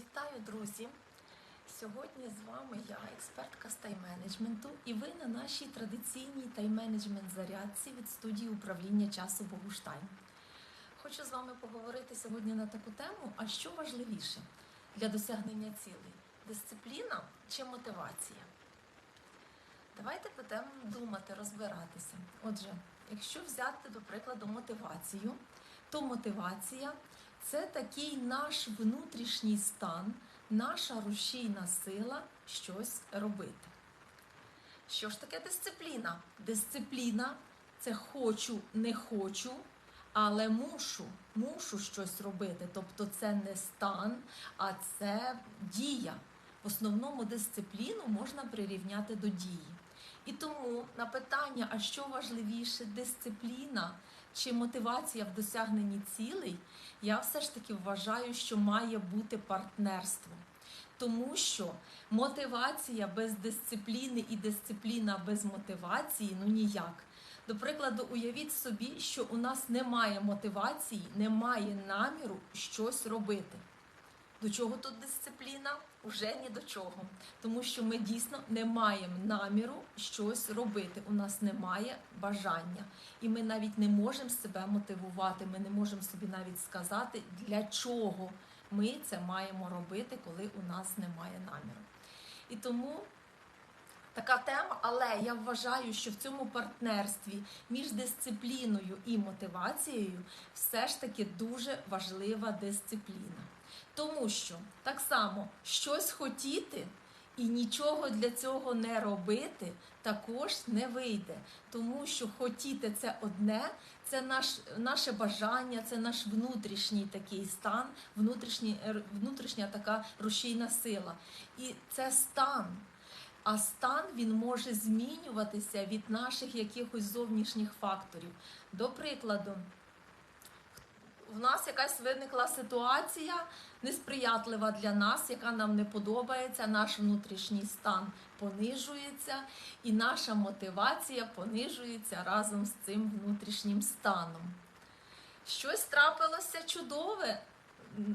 Вітаю, друзі! Сьогодні з вами я, експертка з тайм-менеджменту, і ви на нашій традиційній тайм-менеджмент зарядці від студії управління часу Богуштайм. Хочу з вами поговорити сьогодні на таку тему: а що важливіше для досягнення цілей? Дисципліна чи мотивація? Давайте будемо думати, розбиратися. Отже, якщо взяти, до прикладу, мотивацію, то мотивація це такий наш внутрішній стан, наша рушійна сила щось робити. Що ж таке дисципліна? Дисципліна це хочу, не хочу, але мушу, мушу щось робити. Тобто це не стан, а це дія. В основному дисципліну можна прирівняти до дії. І тому на питання, а що важливіше, дисципліна чи мотивація в досягненні цілей, я все ж таки вважаю, що має бути партнерство. Тому що мотивація без дисципліни і дисципліна без мотивації ну ніяк. До прикладу, уявіть собі, що у нас немає мотивації, немає наміру щось робити. До чого тут дисципліна? Уже ні до чого. Тому що ми дійсно не маємо наміру щось робити. У нас немає бажання. І ми навіть не можемо себе мотивувати, ми не можемо собі навіть сказати, для чого ми це маємо робити, коли у нас немає наміру. І тому така тема, але я вважаю, що в цьому партнерстві між дисципліною і мотивацією все ж таки дуже важлива дисципліна. Тому що так само щось хотіти і нічого для цього не робити також не вийде. Тому що хотіти це одне, це наш, наше бажання, це наш внутрішній такий стан, внутрішня така рушійна сила. І це стан. А стан він може змінюватися від наших якихось зовнішніх факторів. До прикладу, в нас якась виникла ситуація несприятлива для нас, яка нам не подобається, наш внутрішній стан понижується, і наша мотивація понижується разом з цим внутрішнім станом. Щось трапилося чудове.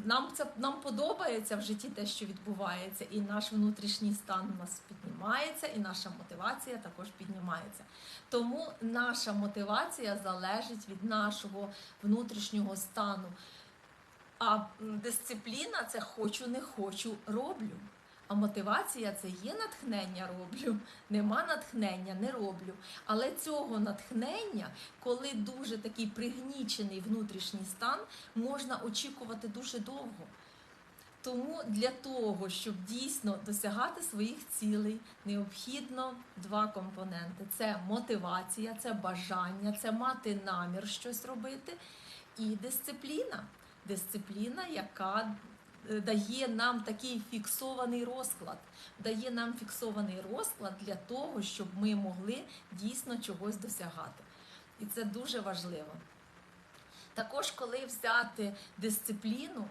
Нам це нам подобається в житті те, що відбувається, і наш внутрішній стан у нас піднімається, і наша мотивація також піднімається. Тому наша мотивація залежить від нашого внутрішнього стану. А дисципліна це хочу, не хочу, роблю. А мотивація це є натхнення, роблю. Нема натхнення, не роблю. Але цього натхнення, коли дуже такий пригнічений внутрішній стан, можна очікувати дуже довго. Тому для того, щоб дійсно досягати своїх цілей, необхідно два компоненти: це мотивація, це бажання, це мати намір щось робити, і дисципліна. Дисципліна, яка дає нам такий фіксований розклад, дає нам фіксований розклад для того, щоб ми могли дійсно чогось досягати. І це дуже важливо. Також, коли взяти дисципліну,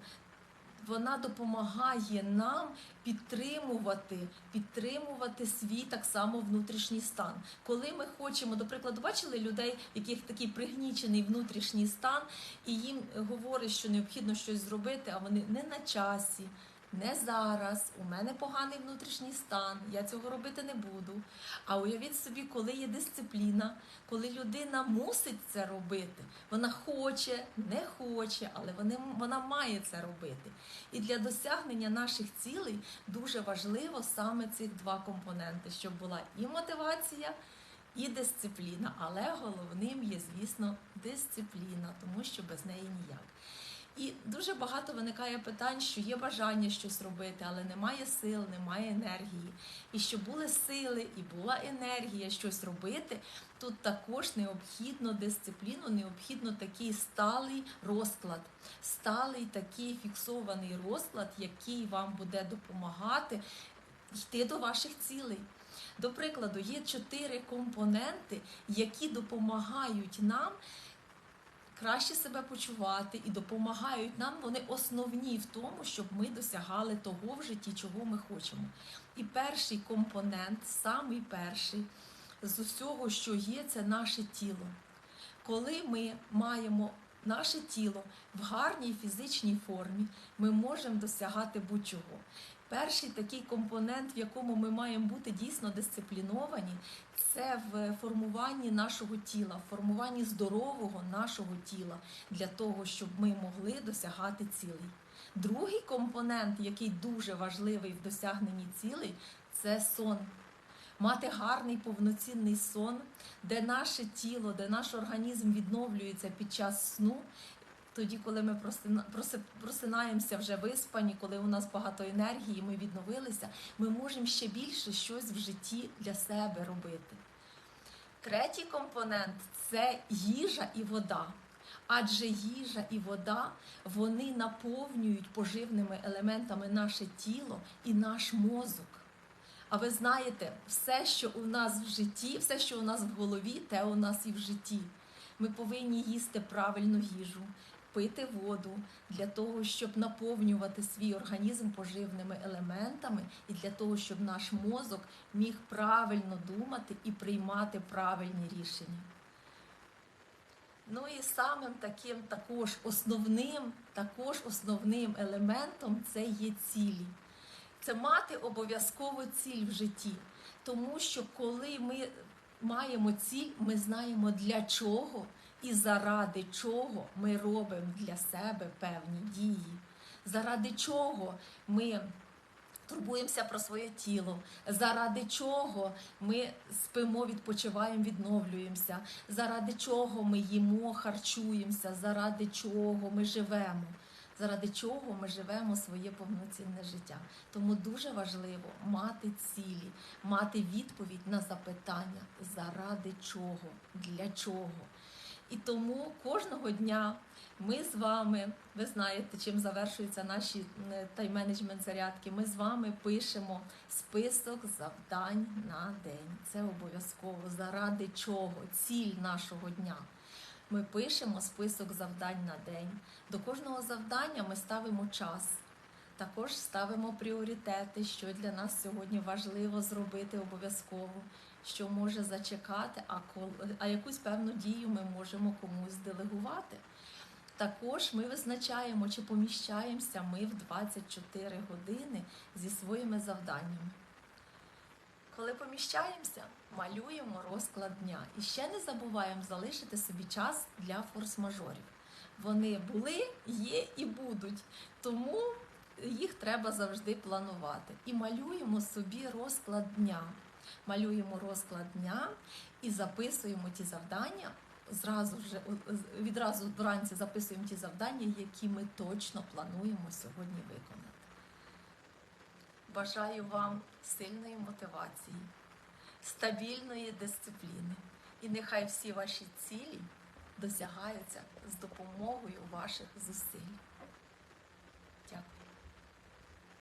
вона допомагає нам підтримувати, підтримувати свій так само внутрішній стан. Коли ми хочемо, до прикладу, бачили людей, яких такий пригнічений внутрішній стан, і їм говорить, що необхідно щось зробити, а вони не на часі. Не зараз, у мене поганий внутрішній стан, я цього робити не буду. А уявіть собі, коли є дисципліна, коли людина мусить це робити, вона хоче, не хоче, але вони, вона має це робити. І для досягнення наших цілей дуже важливо саме цих два компоненти, щоб була і мотивація, і дисципліна. Але головним є, звісно, дисципліна, тому що без неї ніяк. І дуже багато виникає питань, що є бажання щось робити, але немає сил, немає енергії. І щоб були сили і була енергія щось робити, тут також необхідно дисципліну, необхідно такий сталий розклад, сталий такий фіксований розклад, який вам буде допомагати йти до ваших цілей. До прикладу, є чотири компоненти, які допомагають нам краще себе почувати і допомагають нам. Вони основні в тому, щоб ми досягали того в житті, чого ми хочемо. І перший компонент, самий перший з усього, що є, це наше тіло. Коли ми маємо наше тіло в гарній фізичній формі, ми можемо досягати будь-чого. Перший такий компонент, в якому ми маємо бути дійсно дисципліновані, це в формуванні нашого тіла, в формуванні здорового нашого тіла для того, щоб ми могли досягати цілей. Другий компонент, який дуже важливий в досягненні цілей, це сон. Мати гарний повноцінний сон, де наше тіло, де наш організм відновлюється під час сну. Тоді, коли ми просинаємося вже виспані, коли у нас багато енергії, ми відновилися, ми можемо ще більше щось в житті для себе робити. Третій компонент це їжа і вода. Адже їжа і вода вони наповнюють поживними елементами наше тіло і наш мозок. А ви знаєте, все, що у нас в житті, все, що у нас в голові, те у нас і в житті. Ми повинні їсти правильну їжу, пити воду для того, щоб наповнювати свій організм поживними елементами, і для того, щоб наш мозок міг правильно думати і приймати правильні рішення. Ну і самим таким також основним, також основним елементом це є цілі. Це мати обов'язково ціль в житті. Тому що коли ми маємо ціль, ми знаємо для чого і заради чого ми робимо для себе певні дії. Заради чого ми турбуємося про своє тіло, заради чого ми спимо, відпочиваємо, відновлюємося, заради чого ми їмо, харчуємося, заради чого ми живемо, заради чого ми живемо своє повноцінне життя. Тому дуже важливо мати цілі, мати відповідь на запитання, заради чого, для чого. І тому кожного дня ми з вами, ви знаєте, чим завершуються наші е, тайм-менеджмент зарядки. Ми з вами пишемо список завдань на день. Це обов'язково. Заради чого? Ціль нашого дня. Ми пишемо список завдань на день. До кожного завдання ми ставимо час. Також ставимо пріоритети, що для нас сьогодні важливо зробити обов'язково, що може зачекати, а кол- а якусь певну дію ми можемо комусь делегувати. Також ми визначаємо, чи поміщаємося ми в 24 години зі своїми завданнями. Коли поміщаємося, малюємо розклад дня. І ще не забуваємо залишити собі час для форс-мажорів. Вони були, є і будуть. Тому їх треба завжди планувати. І малюємо собі розклад дня. Малюємо розклад дня і записуємо ті завдання. Зразу вже відразу вранці записуємо ті завдання, які ми точно плануємо сьогодні виконати. Бажаю вам сильної мотивації, стабільної дисципліни. І нехай всі ваші цілі досягаються з допомогою ваших зусиль.